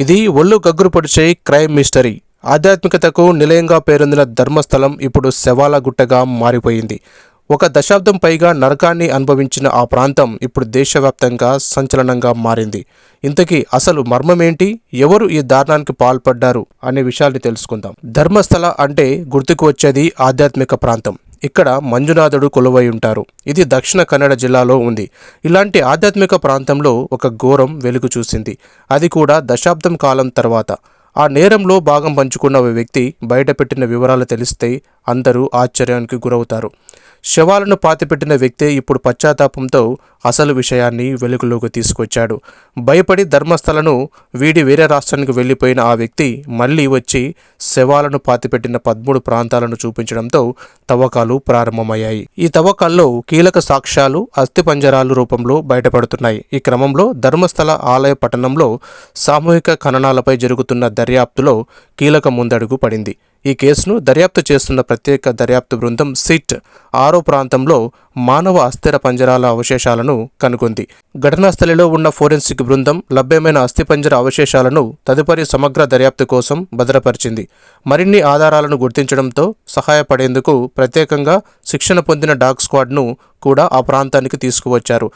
ఇది ఒళ్ళు గగ్గురుపడిచే crime mystery. ఆధ్యాత్మికతకు నిలయంగా పేరొందిన ధర్మస్థలం ఇప్పుడు శవాల గుట్టగా మారిపోయింది. ఒక దశాబ్దం పైగా నరకాన్ని అనుభవించిన ఆ ప్రాంతం ఇప్పుడు దేశవ్యాప్తంగా సంచలనంగా మారింది. ఇంతకీ అసలు మర్మమేంటి? ఎవరు ఈ దారుణానికి పాల్పడ్డారు? అనే విషయాల్ని తెలుసుకుందాం. ధర్మస్థల అంటే గుర్తుకు వచ్చేది ఆధ్యాత్మిక ప్రాంతం. ఇక్కడ మంజునాథుడు కొలువై ఉంటారు. ఇది దక్షిణ కన్నడ జిల్లాలో ఉంది. ఇలాంటి ఆధ్యాత్మిక ప్రాంతంలో ఒక ఘోరం వెలుగు చూసింది. అది కూడా దశాబ్దం కాలం తర్వాత. ఆ నేరంలో భాగం పంచుకున్న ఓ వ్యక్తి బయటపెట్టిన వివరాలు తెలిస్తే అందరూ ఆశ్చర్యానికి గురవుతారు. శవాలను పాతిపెట్టిన వ్యక్తే ఇప్పుడు పశ్చాత్తాపంతో అసలు విషయాన్ని వెలుగులోకి తీసుకొచ్చాడు. భయపడి ధర్మస్థలను వీడి వేరే రాష్ట్రానికి వెళ్ళిపోయిన ఆ వ్యక్తి మళ్ళీ వచ్చి శవాలను పాతిపెట్టిన పదమూడు ప్రాంతాలను చూపించడంతో తవ్వకాలు ప్రారంభమయ్యాయి. ఈ తవ్వకాల్లో కీలక సాక్ష్యాలు అస్థిపంజరాలు రూపంలో బయటపడుతున్నాయి. ఈ క్రమంలో ధర్మస్థల ఆలయ పట్టణంలో సామూహిక ఖననాలపై జరుగుతున్న దర్యాప్తులో కీలక ముందడుగు పడింది. ఈ కేసును దర్యాప్తు చేస్తున్న ప్రత్యేక దర్యాప్తు బృందం సిట్ ఆరో ప్రాంతంలో మానవ అస్థిర పంజరాల అవశేషాలను కనుగొంది. ఘటనా స్థలిలో ఉన్న ఫోరెన్సిక్ బృందం లభ్యమైన అస్థిపంజర అవశేషాలను తదుపరి సమగ్ర దర్యాప్తు కోసం భద్రపరిచింది. మరిన్ని ఆధారాలను గుర్తించడంతో సహాయపడేందుకు ప్రత్యేకంగా శిక్షణ పొందిన డాగ్ స్క్వాడ్ను కూడా ఆ ప్రాంతానికి తీసుకువచ్చారు.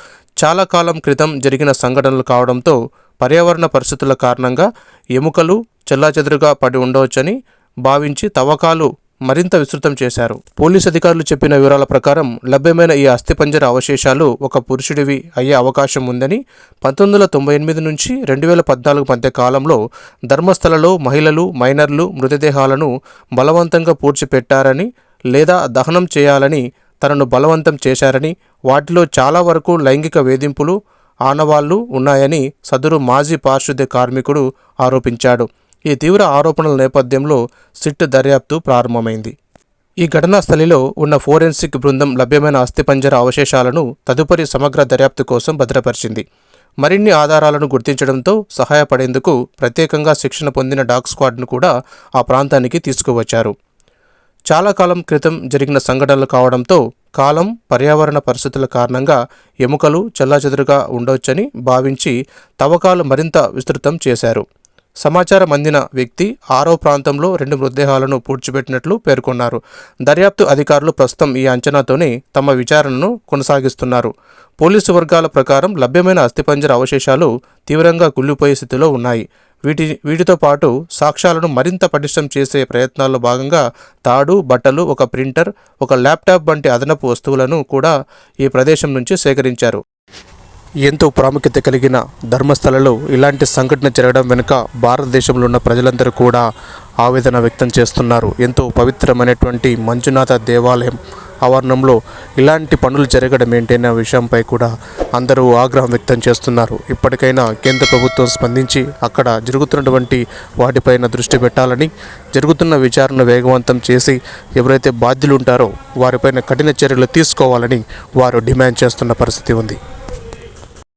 చాలా కాలం క్రితం జరిగిన సంఘటనలు కావడంతో పర్యావరణ పరిస్థితుల కారణంగా ఎముకలు చెల్లాచెదురుగా పడి ఉండవచ్చని భావించి తవ్వకాలు మరింత విస్తృతం చేశారు. పోలీస్ అధికారులు చెప్పిన వివరాల ప్రకారం లభ్యమైన ఈ అస్థిపంజర అవశేషాలు ఒక పురుషుడివి అయ్యే అవకాశం ఉందని పంతొమ్మిది వందల తొంభై ఎనిమిది నుంచి రెండు వేల పద్నాలుగు మధ్య కాలంలో ధర్మస్థలలో మహిళలు మైనర్లు మృతదేహాలను బలవంతంగా పూడ్చిపెట్టారని లేదా దహనం చేయాలని తనను బలవంతం చేశారని వాటిలో చాలా వరకు లైంగిక వేధింపులు ఆనవాళ్ళు ఉన్నాయని సదరు మాజీ పారిశుద్ధ్య కార్మికుడు ఆరోపించాడు. ఈ తీవ్ర ఆరోపణల నేపథ్యంలో సిట్ దర్యాప్తు ప్రారంభమైంది. ఈ ఘటనా స్థలిలో ఉన్న ఫోరెన్సిక్ బృందం లభ్యమైన అస్థిపంజర అవశేషాలను తదుపరి సమగ్ర దర్యాప్తు కోసం భద్రపరిచింది. మరిన్ని ఆధారాలను గుర్తించడంతో సహాయపడేందుకు ప్రత్యేకంగా శిక్షణ పొందిన డాగ్ స్క్వాడ్ను కూడా ఆ ప్రాంతానికి తీసుకువచ్చారు. చాలా కాలం క్రితం జరిగిన సంఘటనలు కావడంతో కాలం పర్యావరణ పరిస్థితుల కారణంగా ఎముకలు చెల్లాచెదురుగా ఉండొచ్చని భావించి తవ్వకాలు మరింత విస్తృతం చేశారు. సమాచారం అందిన వ్యక్తి ఆరో ప్రాంతంలో రెండు మృతదేహాలను పూడ్చిపెట్టినట్లు పేర్కొన్నారు. దర్యాప్తు అధికారులు ప్రస్తుతం ఈ అంచనాతోనే తమ విచారణను కొనసాగిస్తున్నారు. పోలీసు వర్గాల ప్రకారం లభ్యమైన అస్థిపంజర అవశేషాలు తీవ్రంగా కుళ్ళిపోయే స్థితిలో ఉన్నాయి. వీటి వీటితో పాటు సాక్ష్యాలను మరింత పటిష్టం చేసే ప్రయత్నాల్లో భాగంగా తాడు బట్టలు ఒక ప్రింటర్ ఒక ల్యాప్టాప్ వంటి అదనపు వస్తువులను కూడా ఈ ప్రదేశం నుంచి సేకరించారు. ఎంతో ప్రాముఖ్యత కలిగిన ధర్మస్థలలో ఇలాంటి సంఘటన జరగడం వెనుక భారతదేశంలో ఉన్న ప్రజలందరూ కూడా ఆవేదన వ్యక్తం చేస్తున్నారు. ఎంతో పవిత్రమైనటువంటి మంజునాథ దేవాలయం ఆవరణంలో ఇలాంటి పనులు జరగడం ఏంటనే విషయంపై కూడా అందరూ ఆగ్రహం వ్యక్తం చేస్తున్నారు. ఇప్పటికైనా కేంద్ర ప్రభుత్వం స్పందించి అక్కడ జరుగుతున్నటువంటి వాటిపైన దృష్టి పెట్టాలని జరుగుతున్న విచారణ వేగవంతం చేసి ఎవరైతే బాధ్యులు ఉంటారో వారిపైన కఠిన చర్యలు తీసుకోవాలని వారు డిమాండ్ చేస్తున్న పరిస్థితి ఉంది.